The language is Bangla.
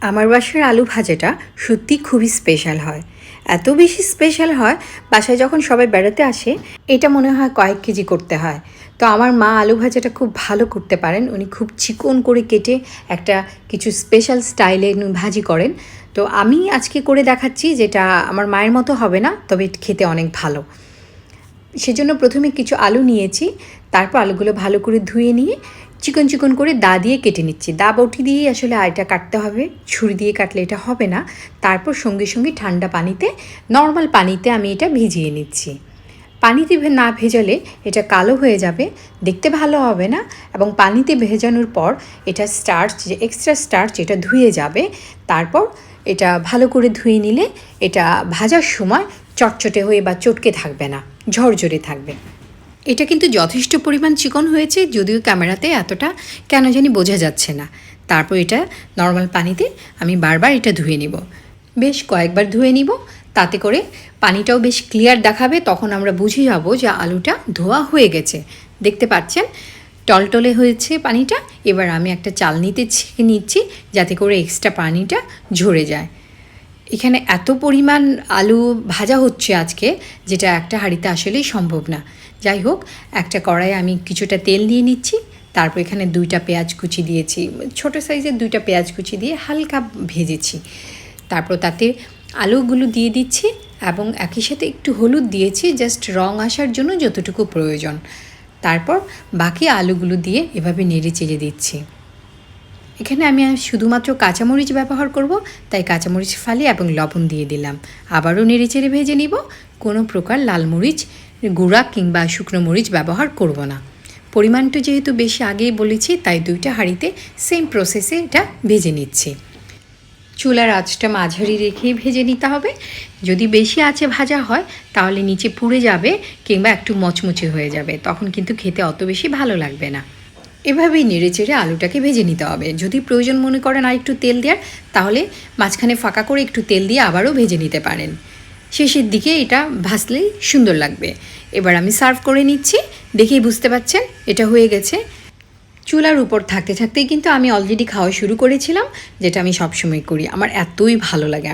আমার বাসার আলু ভাজাটা সত্যি খুবই স্পেশাল হয়। এত বেশি স্পেশাল হয়, বাসায় যখন সবাই বেড়াতে আসে, এটা মনে হয় কয়েক কেজি করতে হয়। তো আমার মা আলু ভাজাটা খুব ভালো করতে পারেন, উনি খুব চিকন করে কেটে একটা কিছু স্পেশাল স্টাইলে ভাজি করেন। তো আমি আজকে করে দেখাচ্ছি যেটা আমার মায়ের মতো হবে না, তবে খেতে অনেক ভালো। সেজন্য প্রথমে কিছু আলু নিয়েছি, তারপর আলুগুলো ভালো করে ধুয়ে নিয়ে চিকন চিকন করে দা দিয়ে কেটে নিচ্ছি। দা বটি দিয়ে আসলে এটা কাটতে হবে। ছুরি দিয়ে কাটলে এটা হবে না। তারপর সঙ্গে সঙ্গে ঠান্ডা পানিতে, নর্মাল পানিতে আমি এটা ভিজিয়ে নিচ্ছি। পানিতে না ভেজালে এটা কালো হয়ে যাবে, দেখতে ভালো হবে না এবং পানিতে ভেজানোর পর এটা স্টার্চ যে এক্সট্রা স্টার্চ এটা ধুয়ে যাবে। তারপর এটা ভালো করে ধুয়ে নিলে এটা ভাজার সময় চটচটে হয়ে বা চটকে থাকবে না, ঝরঝরে থাকবে। এটা কিন্তু যথেষ্ট পরিমাণ চিকন হয়েছে, যদিও ক্যামেরাতে এতটা কেন জানি বোঝা যাচ্ছে না। তারপর এটা নর্মাল পানিতে আমি বারবার এটা ধুয়ে নিব। বেশ কয়েকবার ধুয়ে নিব, তাতে করে পানিটাও বেশ ক্লিয়ার দেখাবে, তখন আমরা বুঝে যাব যে আলুটা ধোয়া হয়ে গেছে। দেখতে পাচ্ছেন? টলটলে হয়েছে পানিটা, এবার আমি একটা চালনিতে ছেঁকে নিচ্ছি, যাতে করে এক্সট্রা পানিটা ঝরে যায়। এখানে এত পরিমাণ আলু ভাজা হচ্ছে আজকে, যেটা একটা হাঁড়িতে আসলেই সম্ভব না। যাই হোক, একটা কড়াইয়ে আমি কিছুটা তেল দিয়ে নিচ্ছি, তারপর এখানে দুইটা পেঁয়াজ কুচি দিয়েছি, ছোট সাইজের দুইটা পেঁয়াজ কুচি দিয়ে হালকা ভেজেছি। তারপর তাতে আলুগুলো দিয়ে দিচ্ছি এবং একই সাথে একটু হলুদ দিয়েছি, জাস্ট রং আসার জন্য যতটুকু প্রয়োজন। তারপর বাকি আলুগুলো দিয়ে এভাবে নেড়ে চেড়ে দিচ্ছি। এখানে আমি শুধুমাত্র কাঁচামরিচ ব্যবহার করব, তাই কাঁচামরিচ ফালি এবং লবণ দিয়ে দিলাম। আবারও নেড়েচেড়ে ভেজে নিব। কোনো প্রকার লাল মরিচ, গুঁড়া কিংবা শুকনো মরিচ ব্যবহার করব না। পরিমাণটা যেহেতু বেশি আগেই বলেছি, তাই দুইটা হাঁড়িতে সেম প্রসেসে এটা ভেজে নিচ্ছি। চুলার আঁচটা মাঝারি রেখেই ভেজে নিতে হবে। যদি বেশি আঁচে ভাজা হয়, তাহলে নিচে পুড়ে যাবে কিংবা একটু মচমচে হয়ে যাবে। তখন কিন্তু খেতে অত বেশি ভালো লাগবে না। এভাবেই নেড়ে চেড়ে আলুটাকে ভেজে নিতে হবে। যদি প্রয়োজন মনে করেন আর একটু তেল দেওয়ার তাহলে মাঝখানে ফাঁকা করে একটু তেল দিয়ে আবারও ভেজে নিতে পারেন। শেষের দিকে এটা ভাসলেই সুন্দর লাগবে। এবার আমি সার্ভ করে নিচ্ছি। দেখেই বুঝতে পাচ্ছেন, এটা হয়ে গেছে। চুলার উপর থাকতে থাকতেই কিন্তু আমি অলরেডি খাওয়া শুরু করেছিলাম, যেটা আমি সবসময় করি। আমার এতই ভালো লাগে।